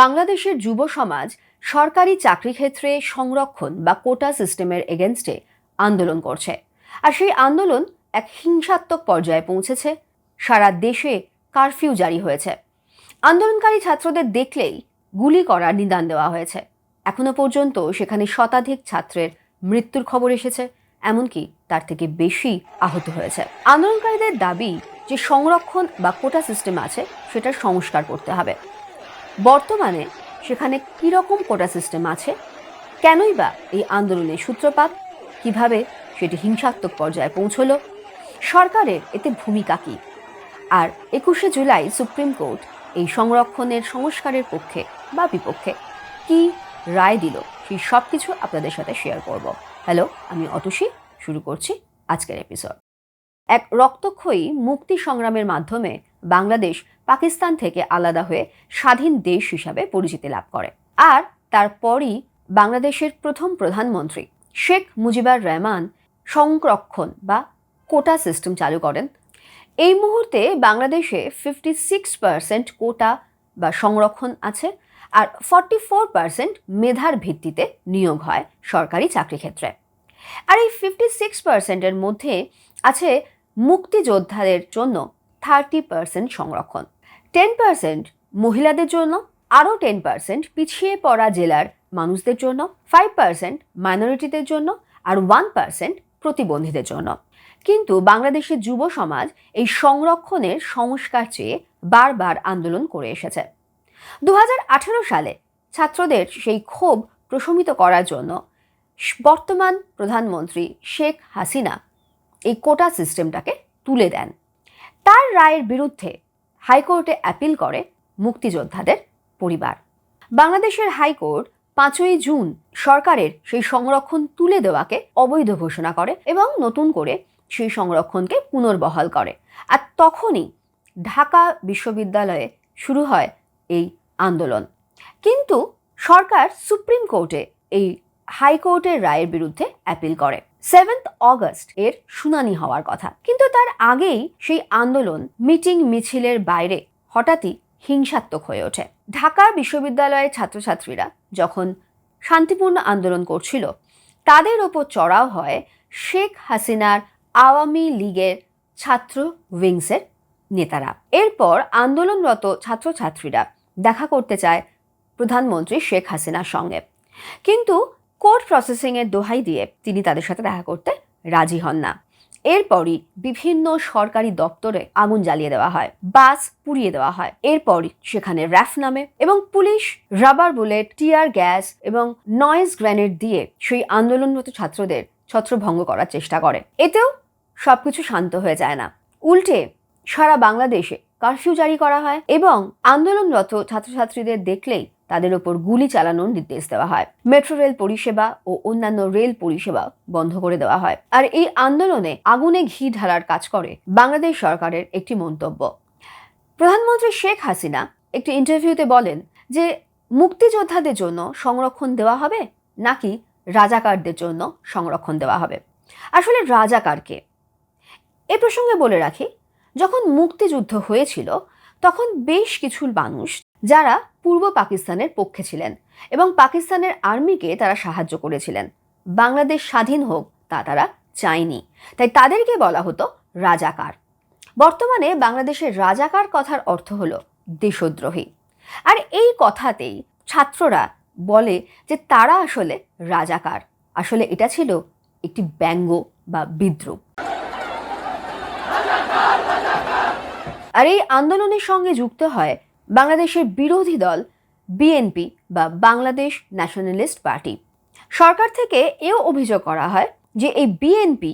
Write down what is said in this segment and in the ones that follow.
বাংলাদেশের যুব সমাজ সরকারি চাকরি ক্ষেত্রে সংরক্ষণ বা কোটা সিস্টেমের এগেনস্টে আন্দোলন করছে। আর সেই আন্দোলন এক হিংসাত্মক পর্যায়ে পৌঁছেছে। সারা দেশে কারফিউ জারি হয়েছে। আন্দোলনকারী ছাত্রদের দেখলেই গুলি করার নিদান দেওয়া হয়েছে। এখনও পর্যন্ত সেখানে শতাধিক ছাত্রের মৃত্যুর খবর এসেছে, এমনকি তার থেকে বেশি আহত হয়েছে। আন্দোলনকারীদের দাবি যে সংরক্ষণ বা কোটা সিস্টেম আছে, সেটার সংস্কার করতে হবে। বর্তমানে সেখানে কীরকম কোটা সিস্টেম আছে? কেনই বা এই আন্দোলনের সূত্রপাত? কীভাবে সেটি হিংসাত্মক পর্যায়ে পৌঁছলো? সরকারের এতে ভূমিকা কী? আর একুশে জুলাই সুপ্রিম কোর্ট এই সংরক্ষণের সংস্কারের পক্ষে বা বিপক্ষে কি রায় দিল সেই সব কিছু আপনাদের সাথে শেয়ার করব। হ্যালো আমি অতসী শুরু করছি আজকের এপিসোড এক রক্তক্ষয়ী মুক্তি সংগ্রামের মাধ্যমে বাংলাদেশ পাকিস্তান থেকে আলাদা হয়ে স্বাধীন দেশ হিসাবে পরিচিতি লাভ করে। আর তারপরই বাংলাদেশের প্রথম প্রধানমন্ত্রী শেখ মুজিবুর রহমান সংরক্ষণ বা কোটা সিস্টেম চালু করেন। এই মুহূর্তে বাংলাদেশে ফিফটি সিক্স পার্সেন্ট কোটা বা সংরক্ষণ আছে আর ফর্টি ফোর পার্সেন্ট মেধার ভিত্তিতে নিয়োগ হয় সরকারি চাকরি ক্ষেত্রে। আর এই ফিফটি সিক্স পার্সেন্টের মধ্যে আছে মুক্তিযোদ্ধাদের জন্য থার্টি পার্সেন্ট সংরক্ষণ। টেন পার্সেন্ট মহিলাদের জন্য, আরও টেন পার্সেন্ট পিছিয়ে পড়া জেলার মানুষদের জন্য ফাইভ পার্সেন্ট মাইনরিটিদের জন্য, আর ওয়ান পার্সেন্ট প্রতিবন্ধীদের জন্য। কিন্তু বাংলাদেশের যুব সমাজ এই সংরক্ষণের সংস্কার চেয়ে বারবার আন্দোলন করে এসেছে। দু হাজার আঠেরো সালে ছাত্রদের সেই ক্ষোভ প্রশমিত করার জন্য বর্তমান প্রধানমন্ত্রী শেখ হাসিনা এই কোটা সিস্টেমটাকে তুলে দেন। তার রায়ের বিরুদ্ধে হাইকোর্টে অ্যাপিল করে মুক্তিযোদ্ধাদের পরিবার। বাংলাদেশের হাইকোর্ট পাঁচই জুন সরকারের সেই সংরক্ষণ তুলে দেওয়াকে অবৈধ ঘোষণা করে এবং নতুন করে সেই সংরক্ষণকে পুনর্বহাল করে। আর তখনই ঢাকা বিশ্ববিদ্যালয়ে শুরু হয় এই আন্দোলন। কিন্তু সরকার সুপ্রিম কোর্টে এই হাইকোর্টের রায়ের বিরুদ্ধে অ্যাপিল করে। সেভেন্থ অগস্ট এর শুনানি হওয়ার কথা। কিন্তু তার আগেই সেই আন্দোলন মিটিং মিছিলের বাইরে হঠাৎই হিংসাত্মক হয়ে ওঠে। ঢাকা বিশ্ববিদ্যালয়ের ছাত্রছাত্রীরা যখন শান্তিপূর্ণ আন্দোলন করছিল, তাদের ওপর চড়াও হয় শেখ হাসিনার আওয়ামী লীগের ছাত্র উইংসের নেতারা। এরপর আন্দোলনরত ছাত্রছাত্রীরা দেখা করতে চায় প্রধানমন্ত্রী শেখ হাসিনার সঙ্গে। কিন্তু কোর্ট প্রসেসিংয়ের দোহাই দিয়ে তিনি তাদের সাথে দেখা করতে রাজি হন না। এরপরই বিভিন্ন সরকারি দপ্তরে আগুন জ্বালিয়ে দেওয়া হয়, বাস পুড়িয়ে দেওয়া হয়। এরপরই সেখানে র্যাফ নামে এবং police rubber bullet, tear gas এবং নয়েজ গ্রেনেড দিয়ে সেই আন্দোলনরত ছাত্রদের ছত্রভঙ্গ করার চেষ্টা করে। এতেও সবকিছু শান্ত হয়ে যায় না। উল্টে সারা বাংলাদেশে কারফিউ জারি করা হয় এবং আন্দোলনরত ছাত্রছাত্রীদের দেখলেই তাদের ওপর গুলি চালানোর নির্দেশ দেওয়া হয়। মেট্রো রেল পরিষেবা ও অন্যান্য রেল পরিষেবা বন্ধ করে দেওয়া হয়। আর এই আন্দোলনে আগুনে ঘি ঢালার কাজ করে বাংলাদেশ সরকারের একটি মন্তব্য। প্রধানমন্ত্রী শেখ হাসিনা একটি ইন্টারভিউতে বলেন যে, মুক্তিযোদ্ধাদের জন্য সংরক্ষণ দেওয়া হবে নাকি রাজাকারদের জন্য সংরক্ষণ দেওয়া হবে? আসলে রাজাকারকে? এ প্রসঙ্গে বলে রাখি, যখন মুক্তিযুদ্ধ হয়েছিল তখন বেশ কিছু মানুষ যারা পূর্ব পাকিস্তানের পক্ষে ছিলেন এবং পাকিস্তানের আর্মিকে তারা সাহায্য করেছিলেন। বাংলাদেশ স্বাধীন হোক, তা তারা চায়নি। তাই তাদেরকে বলা হতো রাজাকার। বর্তমানে বাংলাদেশের রাজাকার কথার অর্থ হলো দেশদ্রোহী। আর এই কথাতেই ছাত্ররা বলে যে তারা আসলে রাজাকার। আসলে এটা ছিল একটি ব্যঙ্গ বা বিদ্রুপ আর এই আন্দোলনের সঙ্গে যুক্ত হয় বাংলাদেশের বিরোধী দল, বিএনপি বা বাংলাদেশ ন্যাশনালিস্ট পার্টি। সরকার থেকে এও অভিযোগ করা হয় যে এই বিএনপি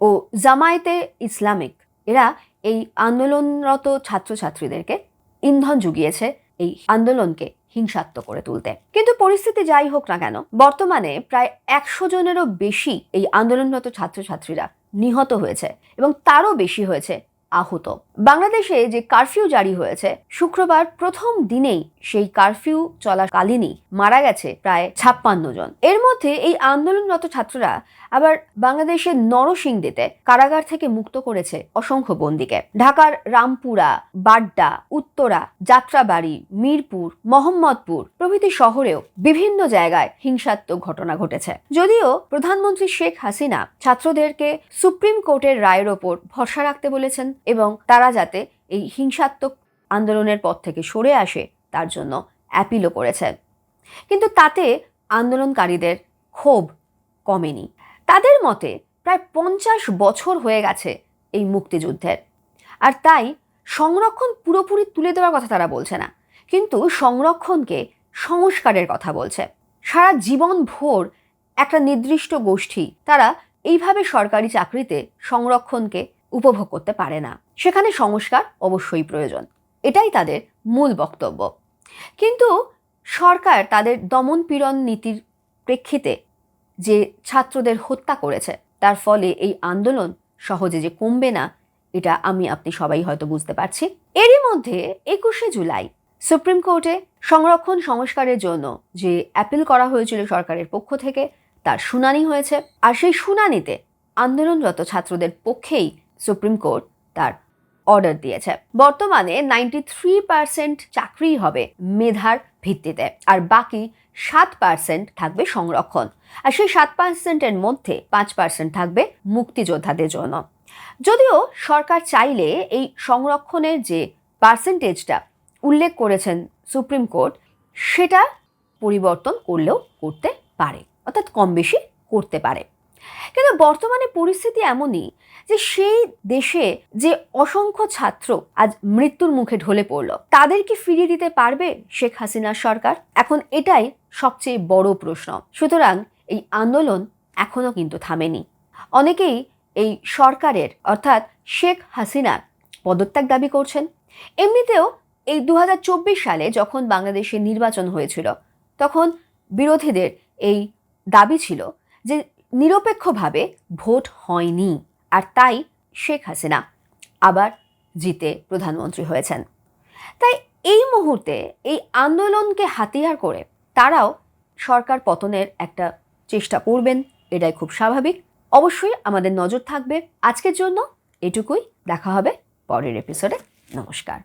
ও জামায়াতে ইসলামিক, এরা এই আন্দোলনরত ছাত্রছাত্রীদেরকে ইন্ধন জুগিয়েছে এই আন্দোলনকে হিংসাত্মক করে তুলতে। কিন্তু পরিস্থিতি যাই হোক না কেন, বর্তমানে প্রায় একশো জনেরও বেশি এই আন্দোলনরত ছাত্রছাত্রীরা নিহত হয়েছে এবং তারও বেশি হয়েছে আহত। বাংলাদেশে যে কারফিউ জারি হয়েছে, শুক্রবার প্রথম দিনেই সেই কারফিউ চলাকালীনই মারা গেছে প্রায় ছাপ্পান্ন জন। এর মধ্যে এই আন্দোলনরত ছাত্ররা আবার বাংলাদেশের নরসিংদীতে কারাগার থেকে মুক্ত করেছে অসংখ্য বন্দীকে। ঢাকার রামপুরা, বাড্ডা, উত্তরা, যাত্রাবাড়ি, মিরপুর, মোহাম্মদপুর প্রভৃতি শহরেও বিভিন্ন জায়গায় হিংসাত্মক ঘটনা ঘটেছে। যদিও প্রধানমন্ত্রী শেখ হাসিনা ছাত্রদেরকে সুপ্রিম কোর্টের রায়ের ওপর ভরসা রাখতে বলেছেন এবং তারা যাতে এই হিংসাত্মক আন্দোলনের পথ থেকে সরে আসে, তার জন্য অ্যাপিলও করেছেন কিন্তু তাতে আন্দোলনকারীদের ক্ষোভ কমেনি। তাদের মতে প্রায় পঞ্চাশ বছর হয়ে গেছে এই মুক্তিযুদ্ধের। আর তাই সংরক্ষণ পুরোপুরি তুলে দেওয়ার কথা তারা বলছে না, কিন্তু সংরক্ষণকে সংস্কারের কথা বলছে। সারা জীবন ভোর একটা নির্দিষ্ট গোষ্ঠী তারা এইভাবে সরকারি চাকরিতে সংরক্ষণকে উপভোগ করতে পারে না। সেখানে সংস্কার অবশ্যই প্রয়োজন। এটাই তাদের মূল বক্তব্য। কিন্তু সরকার তাদের দমন পীড়ন নীতির প্রেক্ষিতে যে ছাত্রদের হত্যা করেছে, তার ফলে এই আন্দোলন সহজে যে কমবে না, এটা আমি, আপনি সবাই হয়তো বুঝতে পারছি। এরই মধ্যে একুশে জুলাই সুপ্রিম কোর্টে সংরক্ষণ সংস্কারের জন্য যে অ্যাপিল করা হয়েছিল সরকারের পক্ষ থেকে, তার শুনানি হয়েছে। আর সেই শুনানিতে আন্দোলনরত ছাত্রদের পক্ষেই সুপ্রিম কোর্ট তার অর্ডার দিয়েছে। বর্তমানে নাইনটি থ্রি পার্সেন্ট চাকরি হবে মেধার ভিত্তিতে আর বাকি সাত পার্সেন্ট থাকবে সংরক্ষণ। আর সেই সাত পার্সেন্টের মধ্যে পাঁচ পার্সেন্ট থাকবে মুক্তিযোদ্ধাদের জন্য। যদিও সরকার চাইলে এই সংরক্ষণের যে পার্সেন্টেজটা উল্লেখ করেছেন সুপ্রিম কোর্ট, সেটা পরিবর্তন করলেও করতে পারে, অর্থাৎ কম বেশি করতে পারে। কিন্তু বর্তমানে পরিস্থিতি এমনই যে সেই দেশে যে অসংখ্য ছাত্র আজ মৃত্যুর মুখে ঢলে পড়ল তাদেরকে ফিরিয়ে দিতে পারবে শেখ হাসিনার সরকার? এখন এটাই সবচেয়ে বড় প্রশ্ন। সুতরাং এই আন্দোলন এখনও কিন্তু থামেনি। অনেকেই এই সরকারের, অর্থাৎ শেখ হাসিনার পদত্যাগ দাবি করছেন। এমনিতেও এই দু হাজার চব্বিশ সালে যখন বাংলাদেশে নির্বাচন হয়েছিল, তখন বিরোধীদের এই দাবি ছিল যে নিরপেক্ষভাবে ভোট হয়নি আর তাই শেখ হাসিনা আবার জিতে প্রধানমন্ত্রী হয়েছেন। তাই এই মুহূর্তে এই আন্দোলনকে হাতিয়ার করে তারাও সরকার পতনের একটা চেষ্টা করবেন, এটাই খুব স্বাভাবিক। অবশ্যই আমাদের নজর থাকবে। আজকের জন্য এটুকুই। দেখা হবে পরের এপিসোডে নমস্কার।